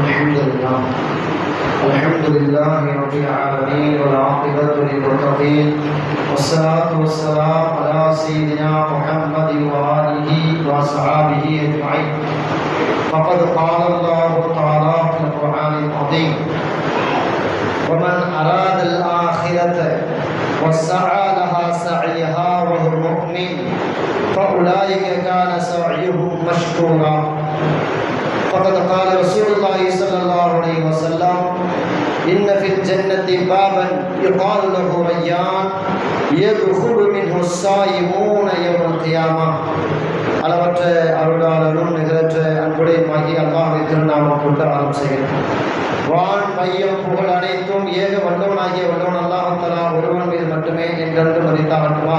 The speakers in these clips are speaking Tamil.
الحمد لله. الحمد لله رب العالمين والعاقبة للمتقين والصلاة والسلام على سيدنا محمد وآله وأصحابه أجمعين. فقد قال الله تعالى في القرآن العظيم، ومن أراد الآخرة وسعى لها سعيها وهو مؤمن، فأولئك كان سعيهم مشكورا. فقد قال رسول الله صلى الله عليه وسلم إن في الجنة بابا يقال له ريان يدخل منه الصائمون يوم القيامة. அளவற்ற அருளாளரும் நிகரற்ற அன்புடையமாகி அல்லாஹை திருநாமம் கொண்டு ஆரம் செய்கிறேன். வான் மையம் புகழ் அனைத்தும் ஏக வல்லவனாகிய வல்லவன் அல்லாஹத்தலா ஒருவன் மீது மட்டுமே என்றென்று மதித்தாகட்டுமா?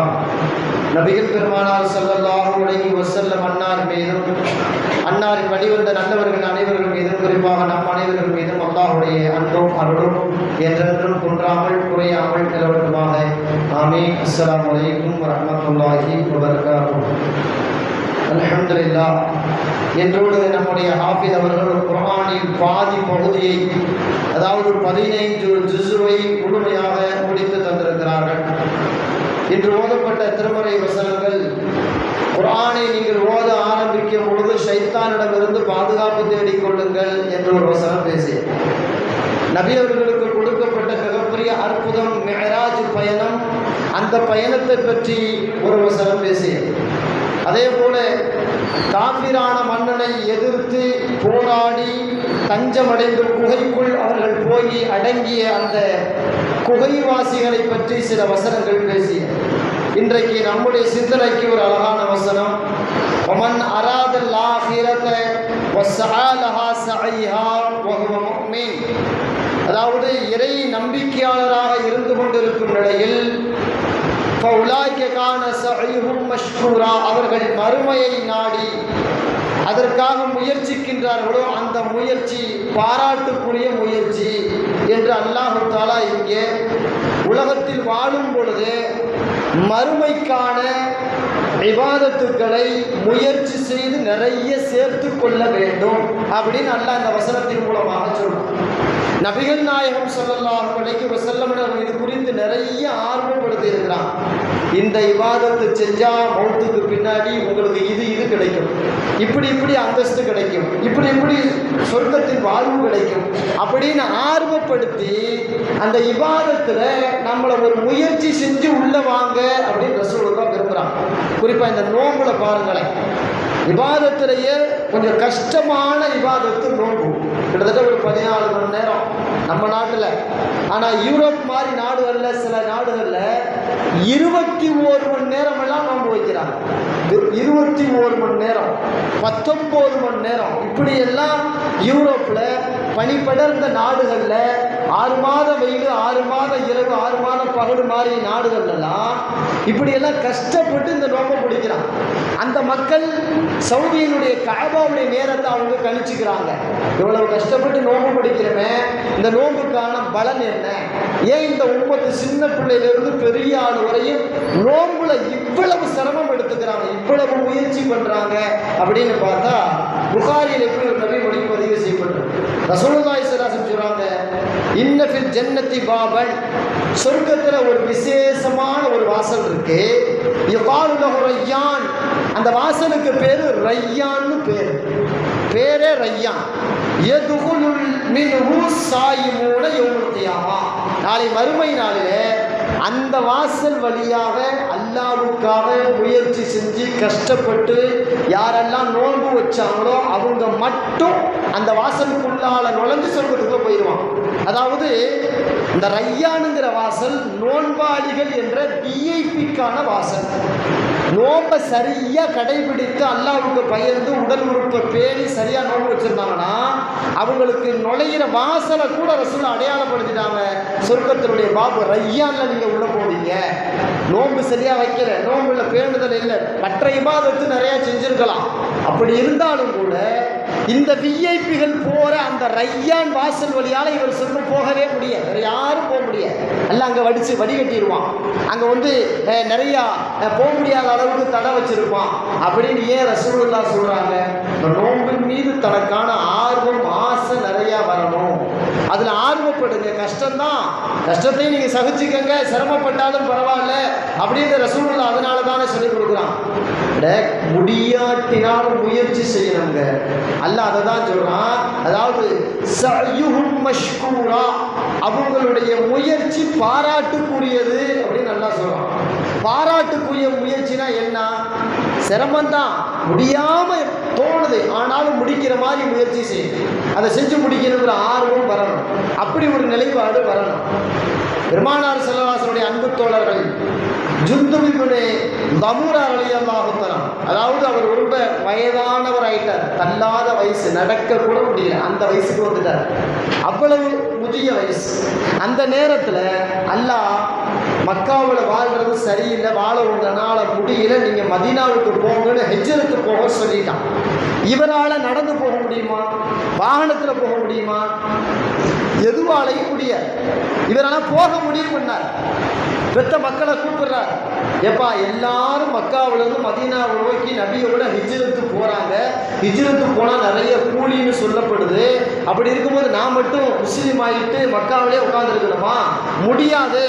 நபிகள் பெருமானார் ஸல்லல்லாஹு உலகி வஸல்லம் அன்னார் மீதும் அன்னாரின் வழிவந்த நல்லவர்கள் அனைவர்கள் மீதும் குறிப்பாக நம் அனைவர்கள் மீதும் அல்லாஹுடைய அன்பும் அருளும் என்றென்றும் குன்றாமல் குறையாமல் நிலவட்டுமாக. ஆமே அஸ்லாம் வலைக்கும் வரஹ்மத்துல்லாஹி வபரகாத்துஹு. அலமதுல்லா என்றோடு நம்முடைய ஹாஃபிஸ் அவர்கள் குரானின் பாதி பகுதியை அதாவது பதினைந்து ஜிசுவை முழுமையாக முடித்து தந்திருக்கிறார்கள். இன்று ஓதப்பட்ட திருமறை வசனங்கள் குரானை நீங்கள் ஓத ஆரம்பிக்கும் பொழுது ஷைத்தானிடமிருந்து பாதுகாப்பு தேடிக் கொள்ளுங்கள் என்று ஒரு வசனம் பேசிய நபி அவர்களுக்கு கொடுக்கப்பட்ட மிகப்பெரிய அற்புதம் மெஹராஜ் பயணம். அந்த பயணத்தை பற்றி ஒரு வசனம் பேசிய அதே போல காபிரான மன்னனை எதிர்த்து போராடி தஞ்சமடைந்து குகைக்குள் அவர்கள் போய் அடங்கிய அந்த குகைவாசிகளை பற்றி சில வசனங்கள் பேசிய இன்றைக்கு நம்முடைய சிந்தனைக்கு ஒரு அழகான வசனம். ومن أراد الآخرة وسعى لها سعيها وهو مؤمن அதாவது இறை நம்பிக்கையாளராக இருந்து கொண்டிருக்கும் நிலையில் மஷ்கூரா அவர்கள் மறுமையை நாடி அதற்காக முயற்சிக்கின்றார்களோ அந்த முயற்சி பாராட்டுக்குரிய முயற்சி என்று அல்லாஹு தாலா இங்கே உலகத்தில் வாழும் பொழுது மறுமைக்கான விவாதத்துக்களை முயற்சி செய்து நிறைய சேர்த்து கொள்ள வேண்டும் அப்படின்னு அல்லாஹ் அந்த வசனத்தின் மூலமாக சொல்றான். நபிகள் நாயகம் சொல்லலாம் அலைஹி வஸல்லம் இது குறித்து நிறைய ஆர்வப்படுத்தி இருக்கிறான் இந்த இவாதத்தை செஞ்சா மௌத்துக்கு பின்னாடி உங்களுக்கு இது இது கிடைக்கும். இப்படி இப்படி அந்தஸ்து கிடைக்கும். இப்படி இப்படி சொர்க்கத்தின் வாழ்வு கிடைக்கும். அப்படின்னு ஆர்வப்படுத்தி அந்த இவாதத்துல நம்மளை ஒரு முயற்சி செஞ்சு உள்ள வாங்க அப்படின்னு ரசூலுக்கா விரும்புறான் குறிப்பா இந்த நோம்புல பாருங்களேன். விவாதத்திலேயே கொஞ்சம் கஷ்டமான விவாதத்து நோம்பு கிட்டத்தட்ட ஒரு பதினாலு மணி நேரம் நம்ம நாட்டில். ஆனால் யூரோப் மாதிரி நாடுகளில் சில நாடுகளில் இருபத்தி ஓரு மணி நேரம் எல்லாம் நோன்பு வைக்கிறாங்க. இருபத்தி ஓரு மணி நேரம் பத்தொம்போது மணி நேரம். இப்படி எல்லாம் யூரோப்பில் பனிப்படர்ந்த நாடுகளில் ஆறு மாதம் வெயில் ஆறு மாதம் இரவு ஆறு மாதம் பகடு மாதிரி நாடுகள்லாம் இப்படியெல்லாம் கஷ்டப்பட்டு இந்த நோம்பை பிடிக்கிறான் அந்த மக்கள் சவுதியினுடைய காபாவுடைய நேரத்தை அவங்க கணிச்சுக்கிறாங்க. இவ்வளவு கஷ்டப்பட்டு நோம்பு படிக்கிறோமே இந்த நோம்புக்கான பலன் என்ன? ஏன் இந்த உண்மத்து சின்ன பிள்ளையிலிருந்து பெரிய ஆள் வரையும் நோம்புல இவ்வளவு சிரமம் எடுத்துக்கிறாங்க இவ்வளவு முயற்சி பண்றாங்க அப்படின்னு பார்த்தா புகாரியில் எப்படி ஒரு நபி மொழி பதிவு செய்யப்பட்டிருக்கு ரசூலுல்லாஹி ஸல்லல்லாஹு சொல்றாங்க ஜன்னத்தி பாபன். சொர்க்கத்துல ஒரு விசேஷமான ஒரு வாசல் இருக்கு. யுகாலு ஐயான் அந்த வாசலுக்கு பேர் ரையான்னு பேர். பேரே ரையான் எதுகுலுல் மின்ஹு சாயிமூன யௌமுல் நாளை மறுமை நாளிலே அந்த வாசல் வழியாக அல்லாவுக்காக முயற்சி செஞ்சு கஷ்டப்பட்டு யாரெல்லாம் நோன்பு வச்சாங்களோ அவங்க மட்டும் அந்த வாசலுக்குள்ளால நுழைஞ்சு சொர்க்கத்துக்கு போயிடுவாங்க அதாவது இந்த ரையானுங்கிற வாசல் நோன்பாளிகள் என்ற விஐபிக்கான வாசல். நோம்பை சரியா கடைபிடித்து அல்லாவுக்கு பயந்து உடல் உறுப்பை பேணி சரியா நோன்பு வச்சிருந்தாங்கன்னா அவங்களுக்கு நுழையிற வாசலை கூட ரசூல் அடையாளப்படுத்திட்டாங்க. சொர்க்கத்தினுடைய பாபு ரையான்ல நீங்க உள்ள போவீங்க நோன்பு சரியா வைக்கல நோன்புல பேணுதல் இல்லை. மற்ற இபாதத்து நிறைய செஞ்சிருக்கலாம். அப்படி இருந்தாலும் கூட இந்த விஐபிகள் போற அந்த ரையான் வாசல் வழியால இவர் சென்று போகவே முடியாது. வேற யாரும் போக முடியாது. எல்லாம் அங்க வடிச்சு வடிகட்டிடுவான் அங்க வந்து நிறையா நிறைய போக முடியாத அளவுக்கு தடை வச்சிருப்பான். அப்படின்னு ஏன் ரசூலுல்லா சொல்றாங்க? நோன்பின் மீது தனக்கான ஆர்வம் ஆசை நிறைய கஷ்டம்தான். கஷ்டத்தையும் நீங்கள் சகிச்சுக்கங்க. சிரமப்பட்டாலும் பரவாயில்ல. அப்படின்ற ரசூல் அதனால தானே சொல்லிக் கொடுக்குறான். அட, முடியாட்டினாலும் முயற்சி செய்யணுங்க. அல்ல அதை தான் சொல்றான். அதாவது மஷ்கூரா. அவங்களுடைய முயற்சி பாராட்டுக்குரியது அப்படின்னு நல்லா சொல்றான். பாராட்டுக்குரிய முயற்சினா என்ன? சிரமம்தான். முடியாம தோணுது ஆனாலும் முடிக்கிற மாதிரி முயற்சி செய்யுது அதை செஞ்சு முடிக்கணுங்கிற ஆர்வம் வரணும். அப்படி ஒரு நிலைப்பாடு வரணும். பெருமானார் செல்லவாசனுடைய அன்பு தோழர்கள் ஜுந்துபிபுனே தமுரா அலியல்லாஹுத்தலாம் அதாவது அவர் ரொம்ப வயதானவர் ஆயிட்டார். தள்ளாத வயசு நடக்க கூட முடியல. அந்த வயசுக்கு வந்துட்டார். அவ்வளவு முதிய வயசு. அந்த நேரத்தில் அல்லாஹ் மக்காவில் வாழ்றது சரியில்லை வாழ உங்களால முடியல நீங்கள் மதீனாவுக்கு போங்கன்னு ஹெஜ்ஜருக்கு போக சொல்லிட்டான். இவரால் நடந்து போக முடியுமா? வாகனத்தில் போக முடியுமா? எதுவாலையும் முடியாது. இவரால் போக முடியும் பண்ணார் பெத்த மக்களை கூப்பிடுறார். எப்பா எல்லாரும் மக்காவிலிருந்து மதீனாவை நோக்கி நபியோட ஹிஜ்ரத்து போகிறாங்க ஹிஜ்ரத்து போனால் நிறைய கூலின்னு சொல்லப்படுது. அப்படி இருக்கும்போது நான் மட்டும் முஸ்லீம் ஆகிட்டு மக்காவிலே உட்காந்துருக்கணுமா முடியாது.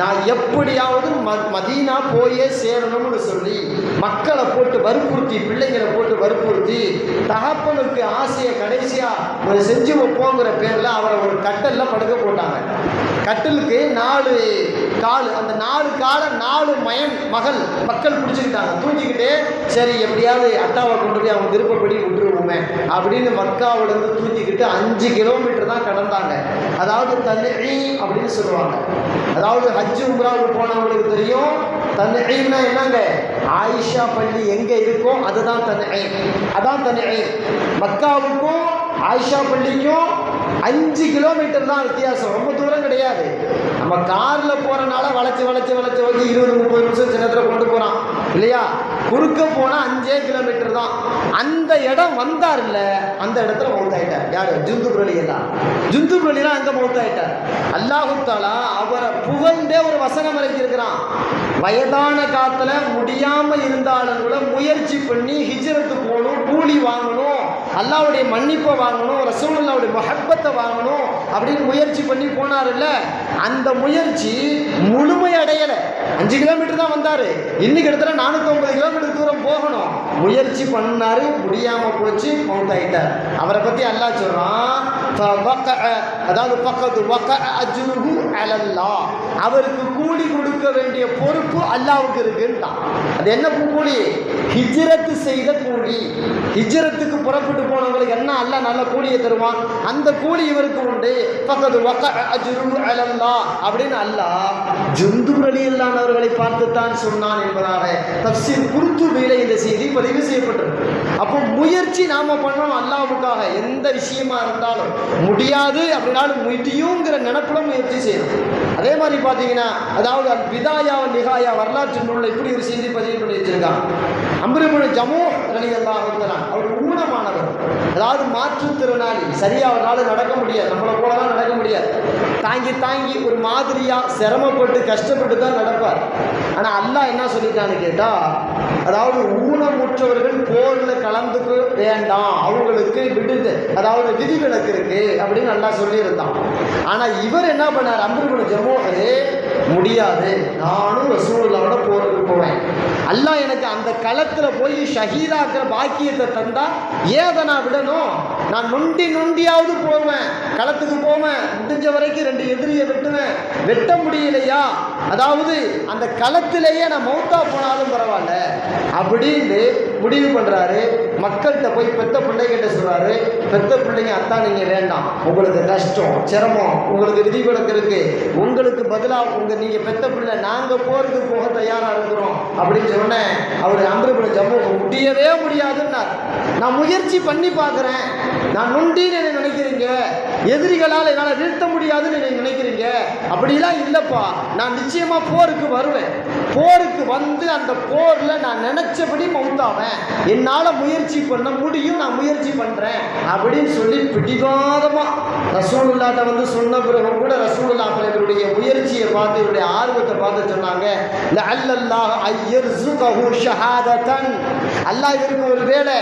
நான் எப்படியாவது மதீனா போயே சேரணும்னு சொல்லி மக்களை போட்டு வற்புறுத்தி பிள்ளைங்களை போட்டு வற்புறுத்தி தகப்பனுக்கு ஆசையை கடைசியாக ஒரு செஞ்சு வைப்போங்கிற பேரில் அவரை ஒரு கட்டலில் படுக்க போட்டாங்க. கட்டிலுக்கு நாலு கால் அந்த நாலு காலை நாலு மயன் மகள் மக்கள் பிடிச்சிக்கிட்டாங்க. தூக்கிக்கிட்டே சரி எப்படியாவது அட்டாவை கொண்டு போய் அவங்க விருப்பப்படி விட்டுருவோமே அப்படின்னு மக்காவிலேருந்து தூக்கிக்கிட்டு அஞ்சு கிலோமீட்டர் தான் கடந்தாங்க. அதாவது தன்னை அப்படின்னு சொல்லுவாங்க. அதாவது ஹஜ்ஜு உம்ராவுக்கு போனவங்களுக்கு தெரியும். தன்னைன்னா என்னங்க? ஆயிஷா பள்ளி எங்கே இருக்கோ அதுதான் தன்னை அதான் தன்னை மக்காவுக்கும் ஆயிஷா பள்ளிக்கும் அஞ்சு கிலோமீட்டர் தான் வித்தியாசம். ரொம்ப தூரம் கிடையாது. நம்ம காரில் போகிறனால வளைச்சி வளைச்சி வளைச்சி வச்சு இருபது முப்பது நிமிஷம் சின்னத்தில் கொண்டு போகிறான் இல்லையா? குறுக்க போனால் அஞ்சே கிலோமீட்டர் தான். அந்த இடம் வந்தார்ல அந்த இடத்துல மௌத்தாயிட்டார். யார்? ஜுந்து பிரலியெல்லாம் ஜுந்து பிரலியெல்லாம் அங்கே மவுத் ஆகிட்டார் அல்லாஹுத்தாலா அவரை புகழ்ந்தே ஒரு வசனம் இறக்கியிருக்கிறான் வயதான காத்தில் முடியாமல் இருந்தாலும் கூட முயற்சி பண்ணி ஹிஜரத்து போகணும் கூலி வாங்கணும் அல்லாவுடைய மன்னிப்பை வாங்கணும் ரசூலுல்லாவுடைய மொஹப்பத்தை வாங்கணும் அப்படின்னு முயற்சி பண்ணி போனார் இல்லை அந்த முயற்சி முழுமை அடையலை. அஞ்சு கிலோமீட்டர் தான் வந்தார். இன்னைக்கு இடத்துல நானூற்றி ஐம்பது கிலோமீட்டர் தூரம் போகணும். முயற்சி பண்ணார் முடியாமல் போச்சு மவுத் ஆகிட்டார் அவரை பற்றி அல்லா சொல்கிறான் அதாவது பக்கத்து பக்க அஜுகு அலல்லா அவருக்கு கூலி கொடுக்க வேண்டிய பொறுப்பு அல்லாவுக்கு இருக்குன்ட்டான் அது என்ன கூலி? ஹிஜ்ரத்து செய்த கூலி. ஹிஜ்ரத்துக்கு புறப்பட்டு போனவங்களுக்கு என்ன அல்லாஹ் நல்ல கூலியை தருவான்? அந்த கூலி இவருக்கு உண்டு. பக்கத்து வக்க அப்படின்னு அல்லாஹ் ஜுந்து ரலியல்லானவர்களை பார்த்துத்தான் சொன்னான் என்பதாக தப்சீர் மேலே இந்த செய்தி பதிவு செய்யப்பட்டிருக்கு. அப்போ முயற்சி நாம பண்ணணும் அல்லாவுக்காக. எந்த விஷயமா இருந்தாலும் முடியாது அப்படின்னாலும் முடியுங்கிற நினப்புல முயற்சி செய்யணும். அதே மாதிரி பார்த்தீங்கன்னா அதாவது அல் விதாயா நிகாயா வரலாற்று நூலில் இப்படி ஒரு செய்தி பதிவு பண்ணி வச்சிருக்கான் அம்பரிமுன ஜமோ ரலியல்லாஹு இருந்தான் அவர் ஊனமானவர். அதாவது மாற்றுத்திறனாளி சரியா அவரால் நடக்க முடியாது. நம்மளை போல தான் நடக்க முடியாது. தாங்கி தாங்கி ஒரு மாதிரியா சிரமப்பட்டு கஷ்டப்பட்டு தான் நடப்பார். ஆனா அல்லாஹ் என்ன சொல்லிட்டான்னு கேட்டா அதாவது ஊனமுற்றவர்கள் போரில் கலந்துக்க வேண்டாம். அவங்களுக்கு விடுது அதாவது விதிவிலக்கு இருக்கு அப்படின்னு நல்லா சொல்லியிருந்தான். ஆனால் இவர் என்ன பண்ணார்? அம்பருகுண ஜமோகரே முடியாது. நானும் ரசூலுல்லாவோட போருக்கு போவேன். அல்லாஹ் எனக்கு அந்த களத்தில் போய் ஷஹீதாக்கிற பாக்கியத்தை தந்தா ஏதை நான் விடணும்? நான் நொண்டி நொண்டியாவது போவேன். களத்துக்கு போவேன். முடிஞ்ச வரைக்கும் ரெண்டு எதிரியை வெட்டுவேன். வெட்ட முடியலையா? அதாவது அந்த களத்திலேயே நான் மௌத்தா போனாலும் பரவாயில்ல. அப்படின்னு முடிவு பண்றாரு. மக்கள்கிட்ட போய் பெத்த பிள்ளைகிட்ட சொல்றாரு. பெத்த பிள்ளைங்க அத்தா நீங்க வேண்டாம். உங்களுக்கு கஷ்டம் சிரமம் உங்களுக்கு விதிவிலக்கு இருக்கு. உங்களுக்கு பதிலாக உங்க நீங்க பெத்த பிள்ளை நாங்க போகிறதுக்கு போக தயாரா இருக்கிறோம். அப்படின்னு சொன்னேன். அவர் அம்பருபுர ஜம்மு முடியவே முடியாதுன்னார். நான் முயற்சி பண்ணி பார்க்குறேன். நான் நொண்டின்னு என்னை நினைக்கிறீங்க? எதிரிகளால் என்னால் நிறுத்த முடியாதுன்னு நீங்க நினைக்கிறீங்க? அப்படிலாம் இல்லைப்பா. நான் நிச்சயமா போருக்கு வருவேன். போருக்கு வந்து அந்த போர்ல நான் நினைச்சபடி மவுத்தாவேன் என்னால் முயற்சி பண்ண முடியும் நான் முயற்சி பண்றேன். அப்படின்னு சொல்லி பிடிவாதமா ரசூலுல்லாட்ட வந்து சொன்ன பிறகு கூட ரசூலுல்லா இவருடைய முயற்சியை பார்த்து இவருடைய ஆர்வத்தை பார்த்து சொன்னாங்க லஅல்லல்லாஹ் ஐயர்சுகஹு ஷஹாதத்தன் அல்லாஹ் இவருக்கு ஒரு வேலை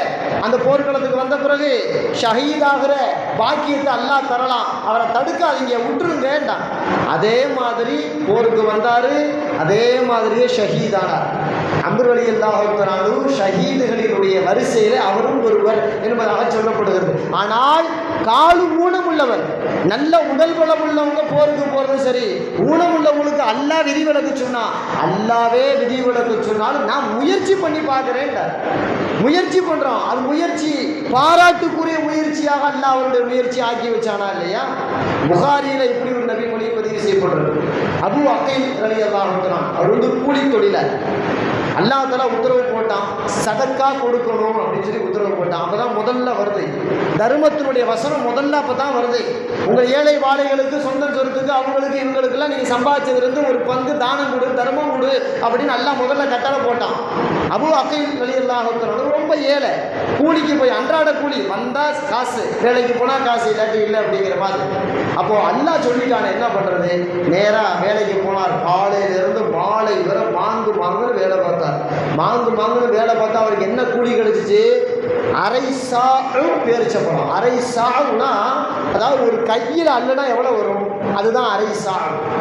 அந்த போர்க்களத்துக்கு வந்த பிறகு ஷஹீதாகிற பாக்கியத்தை அல்லாஹ் தரலாம். அவரை தடுக்காதீங்க வேண்டாம் அதே மாதிரி போருக்கு வந்தார். அதே மாதிரியே ஷஹீதானார் அம்பர் வழி அல்லாஹாலும் ஷஹீதுகளினுடைய வரிசையில் அவரும் ஒருவர் என்பதாக சொல்லப்படுகிறது. ஆனால் காலு ஊனம் உள்ளவர் நல்ல உடல் பலம் உள்ளவங்க போருக்கு போறது சரி ஊனம் உள்ளவங்களுக்கு அல்லா விதி விலக்கு சொன்னா அல்லாவே விதி விலக்கு சொன்னாலும் நான் முயற்சி பண்ணி பார்க்கிறேன் முயற்சி பண்றோம். அது முயற்சி பாராட்டுக்குரிய முயற்சியாக அல்லா அவருடைய முயற்சி ஆக்கி வச்சானா இல்லையா? புகாரியில இப்படி ஒரு நபி மொழி பதிவு செய்யப்படுறது. அபு அக்கை அலி அல்லாஹ் அவர் வந்து கூலி தொழிலர் அல்லாஹ் உத்தரவு போட்டான் சதக்கா கொடுக்கணும் அப்படின்னு சொல்லி உத்தரவு போட்டான். அப்பதான் முதல்ல வருது. தர்மத்தினுடைய வசனம் முதல்ல அப்பதான் வருது. உங்கள் ஏழை வாழைகளுக்கு சொந்த சொத்துக்கு அவங்களுக்கு இவங்களுக்கெல்லாம் நீங்க சம்பாதிச்சதுலேருந்து ஒரு பங்கு தானம் கொடு தர்மம் கொடு அப்படின்னு எல்லாம் முதல்ல கட்டளை போட்டான். அபு அக்கை வழி ரொம்ப ஏழை. கூலிக்கு போய் அன்றாட கூலி வந்தா காசு வேலைக்கு போனா காசு இல்லாட்டி இல்லை அப்படிங்கிற மாதிரி. அப்போ அல்லாஹ் சொல்லிட்டான என்ன பண்றது? நேரா வேலைக்கு போனார் காலையில இருந்து மாலை வரை மாங்கு மாங்குன்னு வேலை பார்த்தார் மாங்கு மாங்குன்னு வேலை பார்த்தா அவருக்கு என்ன கூலி கிடைச்சிச்சு? அரை சாவும் பேரிச்சப்பழம் அரை சாவுனா அதாவது ஒரு கையில் அல்லனா எவ்வளோ வரும்? அதுதான் அரை சா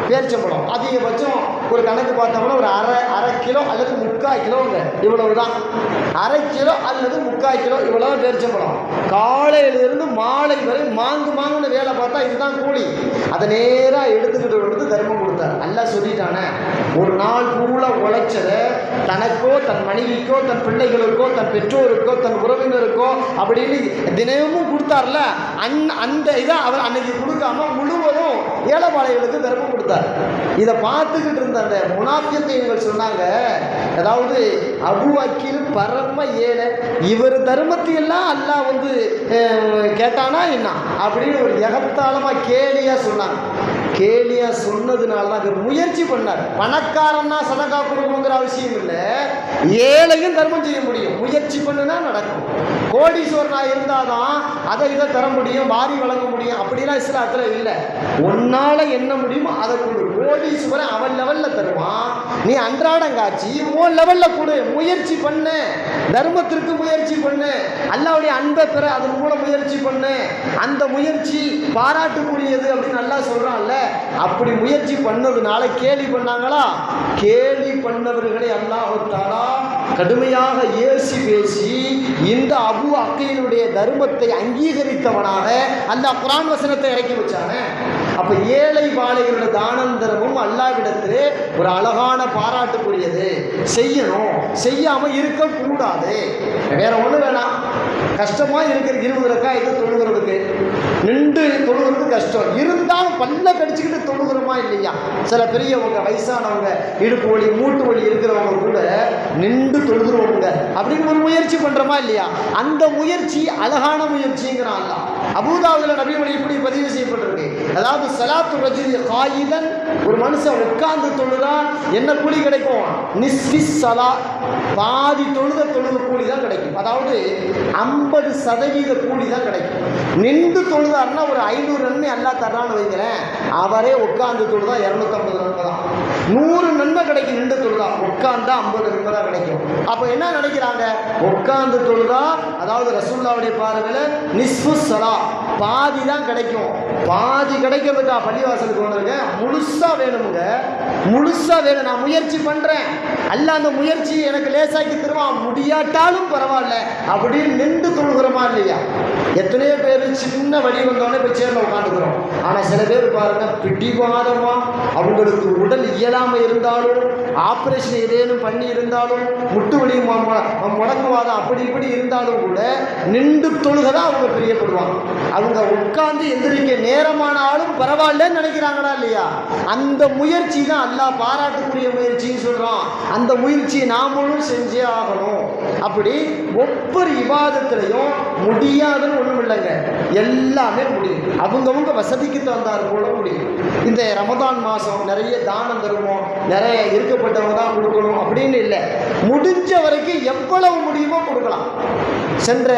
பேரிச்சப்பழம் அதிகபட்சம் ஒரு கணக்கு பார்த்தோம்னா ஒரு அரை அரை கிலோ அல்லது முக்கால் கிலோங்க. இவ்வளவு தான் அரை கிலோ அல்லது முக்கால் கிலோ இவ்வளோ பேரிச்சப்பழம் காலையிலிருந்து மாலை வரை மாங்கு மாங்குன்னு வேலை பார்த்தா இதுதான் கூலி. அதை நேராக எடுத்துக்கிட்டு வந்து தர்மம் கொடுத்தார். நல்லா சொல்லிட்டானே. ஒரு நாள் பூரா உழைச்சதை தனக்கோ தன் மனைவிக்கோ தன் பிள்ளைகளுக்கோ தன் பெற்றோருக்கோ தன் உறவினருக்கோ அப்படின்னு தினமும் கொடுத்தார்ல. அந் அந்த இதை அவர் அன்னைக்கு கொடுக்காம முழுவதும் ஏழைப்பாளைகளுக்கு தர்மம் கொடுத்தார். இதை பார்த்துக்கிட்டு இருந்த அந்த முனாபியத்தைகள் சொன்னாங்க அதாவது அபு அக்கீல் பரம ஏழை இவர் தர்மத்தை எல்லாம் அல்லாஹ் வந்து கேட்டானா என்ன? அப்படின்னு ஒரு எகத்தாளமாக கேலியாக சொன்னாங்க. கேலியா சொன்னதுனால தான் இவர் முயற்சி பண்ணார். பணக்காரன்னா சதகா கொடுக்கணுங்கிற அவசியம் இல்லை. ஏழையும் தர்மம் செய்ய முடியும். முயற்சி பண்ணுனா நடக்கும். கோடீஸ்வரனா இருந்தாதான் அதை இதை தர முடியும் வாரி வழங்க முடியும். அப்படிலாம் இஸ்லாத்தில் இல்லை. உன்னால என்ன முடியுமோ அதை கொடு. கோடீஸ்வரன் அவன் லெவல்ல தருவான். நீ அன்றாடம் காட்சி உன் லெவல்ல கொடு. முயற்சி பண்ணு. தர்மத்திற்கு முயற்சி பண்ணு. அல்லாவுடைய அன்பை பெற அதன் மூலம் முயற்சி பண்ணு. அந்த முயற்சி பாராட்டுக்குரியது அப்படின்னு நல்லா சொல்றான்ல. அப்படி முயற்சி பண்ணதுனால கேலி பண்ணாங்களா? கேலி பண்ணவர்களை அல்லாஹு கடுமையாக ஏசி பேசி இந்த அபு அக்கையினுடைய தர்மத்தை அங்கீகரித்தவனாக அல்லாஹ் குரான் வசனத்தை இறக்கி வச்சான. அப்ப ஏழை வாழைகளோட தானம் தர்மமும் அல்லாவிடத்திலே ஒரு அழகான பாராட்டுக்குரியது. செய்யணும். செய்யாம இருக்கக்கூடாது. வேற ஒண்ணு வேணாம். கஷ்டமாக இருக்கிற இருபது ரக்காய் இது தொழுகிறதுக்கு? நின்று தொழுகிறது கஷ்டம். இருந்தாலும் பல்ல கடிச்சுக்கிட்டு தொழுகிறோமா இல்லையா? சில பெரியவங்க வயசானவங்க இடுப்பு வலி மூட்டு வலி இருக்கிறவங்க கூட நின்று தொழுகிறவங்க அப்படின்னு ஒரு முயற்சி பண்ணுறோமா இல்லையா? அந்த முயற்சி அழகான முயற்சிங்கிறான் அல்ல அபூதாவில் நபிமொழி இப்படி பதிவு செய்யப்பட்டிருக்கு. அதாவது சலாத்து ரஜினி காயிதன் ஒரு மனுஷன் உட்கார்ந்து தொழுதான் என்ன கூலி கிடைக்கும்? நிஸ்பி சலா. பாதி தொழுத தொழுது கூலி தான் கிடைக்கும். அதாவது ஐம்பது சதவீத கூலி தான் கிடைக்கும். நின்று தொழுதாருன்னா ஒரு ஐநூறு நன்மை எல்லாம் தர்றான்னு வைக்கிறேன் அவரே உட்கார்ந்து தொழுதா இரநூத்தம்பது நன்மை தான். நூறு நன்மை கிடைக்கும் நின்று தொழுதா. உட்கார்ந்தா ஐம்பது நன்மை தான் கிடைக்கும். அப்போ என்ன நினைக்கிறாங்க? உட்கார்ந்து தொழுதா அதாவது ரசூல்லாவுடைய பார்வையில் நிஸ்பு சலா பாதி தான் கிடைக்கும். பாதி கிடைக்கிறதுக்கா பள்ளிவாசலுக்கு வந்திருக்கேன் முழுசாக வேணுமுங்க. முழுசா வேணும். நான் முயற்சி பண்றேன். அல்ல அந்த முயற்சி எனக்கு லேசாக்கி தருவான் முடியாட்டாலும் பரவாயில்ல. அப்படின்னு நின்று தொழுகிறோமா இல்லையா? எத்தனையோ பேர் சின்ன வழி வந்தோடனே இப்போ சேர்ல உட்காந்துக்கிறோம். ஆனா சில பேர் பாருங்க பிடிவாதமா அவங்களுக்கு உடல் இயலாம இருந்தாலும் ஆப்ரேஷன் ஏதேனும் பண்ணி இருந்தாலும் முட்டு வலி முடங்குவாதம் அப்படி இப்படி இருந்தாலும் கூட நின்று தொழுகதான் அவங்க பிரியப்படுவாங்க. அவங்க உட்கார்ந்து எந்திரிக்க நேரமானாலும் பரவாயில்லன்னு நினைக்கிறாங்களா இல்லையா? அந்த முயற்சி தான் நல்லா பாராட்டக்கூடிய முயற்சின்னு சொல்கிறான் அந்த முயற்சியை நாமளும் செஞ்சே ஆகணும். அப்படி ஒவ்வொரு விவாதத்திலையும் முடியாதுன்னு ஒன்றும் இல்லைங்க. எல்லாமே முடியும். அவங்கவுங்க வசதிக்கு தந்தார் போல முடியும். இந்த ரமதான் மாதம் நிறைய தானம் தருவோம். நிறைய இருக்கப்பட்டவங்க தான் கொடுக்கணும் அப்படின்னு இல்லை. முடிஞ்ச வரைக்கும் எவ்வளவு முடியுமோ கொடுக்கலாம். சென்ற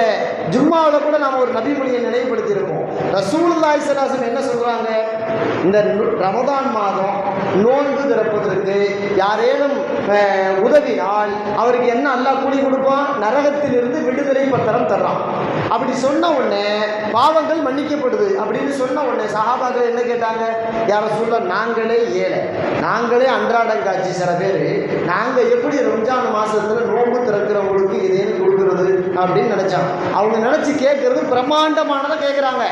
ஜும்மாவில் கூட நாம் ஒரு நபிமொழியை நினைவுபடுத்தியிருக்கோம் ரசூலுல்லாஹி ஸல்லல்லாஹு என்ன சொல்கிறாங்க இந்த ரமதான் மாதம் நோன்பு திறப்பதற்கு யாரேனும் உதவினால் அவருக்கு என்ன நல்லா கூலி கொடுப்பான்? நரகத்திலிருந்து விடுதலை பத்திரம் தர்றான். அப்படி சொன்ன உடனே பாவங்கள் மன்னிக்கப்படுது. அப்படின்னு சொன்ன உடனே சகாபாக்கள் என்ன கேட்டாங்க? யார சொல்ல நாங்களே ஏழை. நாங்களே அன்றாடம் காட்சி சில பேர். நாங்கள் எப்படி ரம்ஜான் மாசத்துல நோன்பு திறக்கிறவங்களுக்கு இதேன்னு அப்படின்னு நினைச்சாங்க அவங்க நினைச்சு கேட்கறது பிரம்மாண்டமானதை கேட்குறாங்க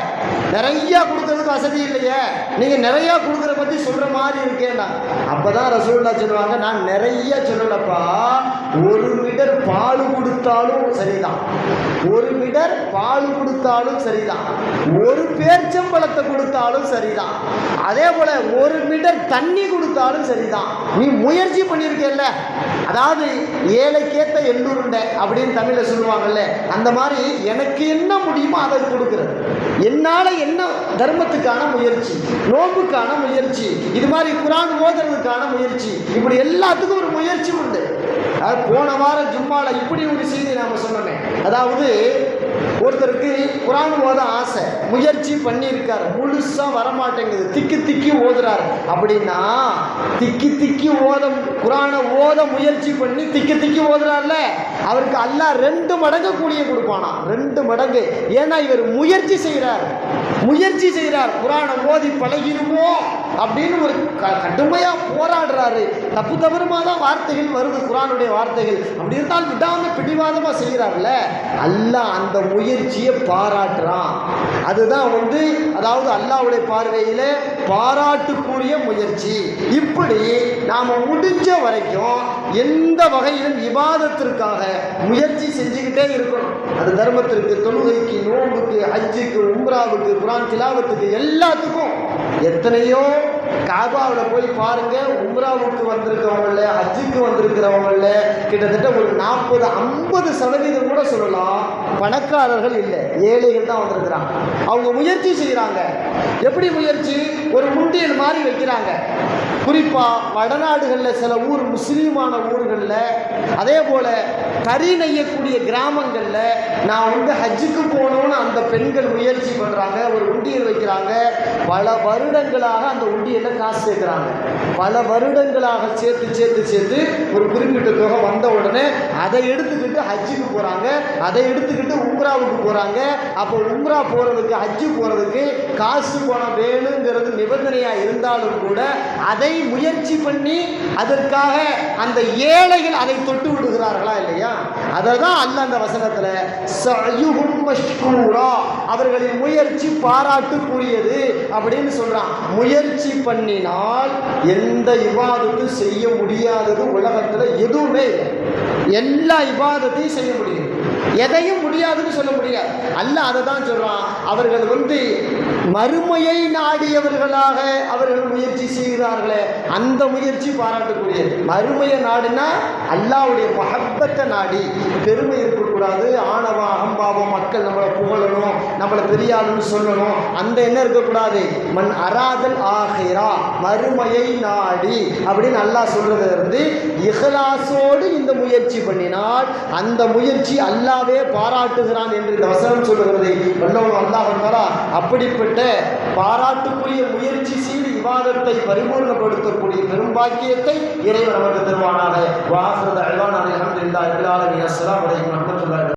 நிறைய கொடுக்கறதுக்கு வசதி இல்லையே. நீங்க நிறைய கொடுக்குற பத்தி சொல்ற மாதிரி இருக்கேன்னா. அப்பதான் ரசூல்லா சொல்லுவாங்க நான் நிறைய சொல்லலப்பா. ஒரு மீட்டர் பால் கொடுத்தாலும் சரிதான். ஒரு மீட்டர் பால் கொடுத்தாலும் சரிதான். ஒரு பேர்ச்சம்பழத்தை கொடுத்தாலும் சரிதான். அதே போல ஒரு மீட்டர் தண்ணி கொடுத்தாலும் சரிதான். நீ முயற்சி பண்ணியிருக்கேல்ல? அதாவது ஏழைக்கேத்த எள்ளூருண்டை அப்படின்னு தமிழில் சொல்லுவாங்கல்ல அந்த மாதிரி எனக்கு என்ன முடியுமோ அதை கொடுக்குறது. என்னால் என்ன தர்மத்துக்கான முயற்சி நோன்புக்கான முயற்சி இது மாதிரி குரான் ஓதுறதுக்கான முயற்சி இப்படி எல்லாத்துக்கும் ஒரு முயற்சி உண்டு. அது போன வாரம் ஜும்மால இப்படி ஒரு செய்தி நாம சொன்னோமே. அதாவது ஒருத்தருக்கு குரான் ஓத ஆசை முயற்சி பண்ணியிருக்காரு முழுசா வரமாட்டேங்குது திக்கி திக்கி ஓதுறாரு. அப்படின்னா திக்கி திக்கி ஓத குரானை ஓத முயற்சி பண்ணி திக்கி திக்கி ஓதுறாருல. அவருக்கு அல்லாஹ் ரெண்டு மடங்கு கூடிய கொடுப்பானா? ரெண்டு மடங்கு. ஏன்னா இவர் முயற்சி செய்கிறார் முயற்சி செய்கிறார் குரானை ஓதி பழகிடுமோ அப்படின்னு ஒரு க- கடுமையா போராடுறாரு. தப்பு தவறுமா தான் வார்த்தைகள் வருது குரானுடைய வார்த்தைகள். அப்படி இருந்தால் விடாமல் பிடிவாதமாக செய்கிறார்ல? அல்ல அந்த முயற்சியை பாராட்டுறான். அதுதான் வந்து அதாவது அல்லாஹ்வுடைய பார்வையில் பாராட்டுக்குரிய முயற்சி. இப்படி நாம் முடிஞ்ச வரைக்கும் எந்த வகையிலும் விவாதத்திற்காக முயற்சி செஞ்சுக்கிட்டே இருக்கணும். அது தர்மத்திற்கு தொழுகைக்கு நோன்புக்கு ஹஜ்ஜுக்கு உம்ராவுக்கு குரான் திலாவத்துக்கு எல்லாத்துக்கும் எத்தனையோ காபாவில் போய் பாருங்க உம்ராவுக்கு வந்திருக்கிறவங்கள ஹஜ்ஜுக்கு வந்திருக்கிறவங்கள கிட்டத்தட்ட ஒரு நாற்பது ஐம்பது சதவீதம் கூட சொல்லலாம் பணக்காரர்கள் இல்லை ஏழைகள் தான் வந்திருக்கிறாங்க. அவங்க முயற்சி செய்கிறாங்க எப்படி முயற்சி? ஒரு முண்டியல் மாதிரி வைக்கிறாங்க. குறிப்பாக வடநாடுகளில் சில ஊர் முஸ்லீமான ஊர்களில் அதே போல் கறி நெய்யக்கூடிய கிராமங்களில் நான் வந்து ஹஜ்ஜுக்கு போகணும்னு அந்த பெண்கள் முயற்சி பண்ணுறாங்க ஒரு உண்டியல் வைக்கிறாங்க. பல வருடங்களாக அந்த உண்டியலில் காசு சேர்க்குறாங்க. பல வருடங்களாக சேர்த்து சேர்த்து சேர்த்து ஒரு குறிப்பிட்ட தொகை வந்த உடனே அதை எடுத்துக்கிட்டு ஹஜ்ஜுக்கு போகிறாங்க அதை எடுத்துக்கிட்டு உம்ராவுக்கு போகிறாங்க அப்போ உம்ரா போகிறதுக்கு ஹஜ்ஜு போகிறதுக்கு காசு பணம் வேணுங்கிறது நிபந்தனையாக இருந்தாலும் கூட அதை முயற்சி பண்ணி அதற்காக அந்த ஏழைகள் அதை தொட்டு விடுகிறார்களா இல்லையா? அதை தான் அல்ல அந்த வசனத்தில் அவர்களின் முயற்சி பாராட்டுக்குரியது அப்படின்னு சொல்கிறான் முயற்சி பண்ணி பண்ணினால் எந்த விவாதத்தையும் செய்ய முடியாதது உலகத்தில் எதுவுமே இல்லை. எல்லா விவாதத்தையும் செய்ய முடியும். எதையும் முடியாதுன்னு சொல்ல முடியாது. அல்ல அதை தான் சொல்றான். அவர்கள் வந்து மறுமையை நாடியவர்களாக அவர்கள் முயற்சி செய்கிறார்களே அந்த முயற்சி பாராட்டக்கூடியது. மறுமையை நாடுனா அல்லாவுடைய மகப்பத்தை நாடி பெருமை இருக்கக்கூடாது. ஆணவம் அகம்பாவம் மக்கள் நம்மளை புகழணும் நம்மளை பெரியாளுன்னு சொல்லணும். அந்த எண்ணம் இருக்கக்கூடாது. மண் அராதல் ஆகிறா மறுமையை நாடி அப்படின்னு அல்லாஹ் சொல்றதுல இருந்து இஹலாசோடு இந்த முயற்சி பண்ணினால் அந்த முயற்சி அல்லாவே பாராட்டுகிறான் என்று இந்த வசனம் சொல்லுகிறது. வல்லவன் அல்லாஹ் வந்தாரா அப்படிப்பட்ட பாராட்டுக்குரிய முயற்சி செய்து விவாதத்தை பரிபூர்ணப்படுத்தக்கூடிய பெரும்பாக்கியத்தை இறைவன் நமக்கு தருவானாக. வாசரத அல்வான் அலமதுல்லா இல்லாத அஸ்லாம் வலைக்கம் வரமத்துல்லாஹி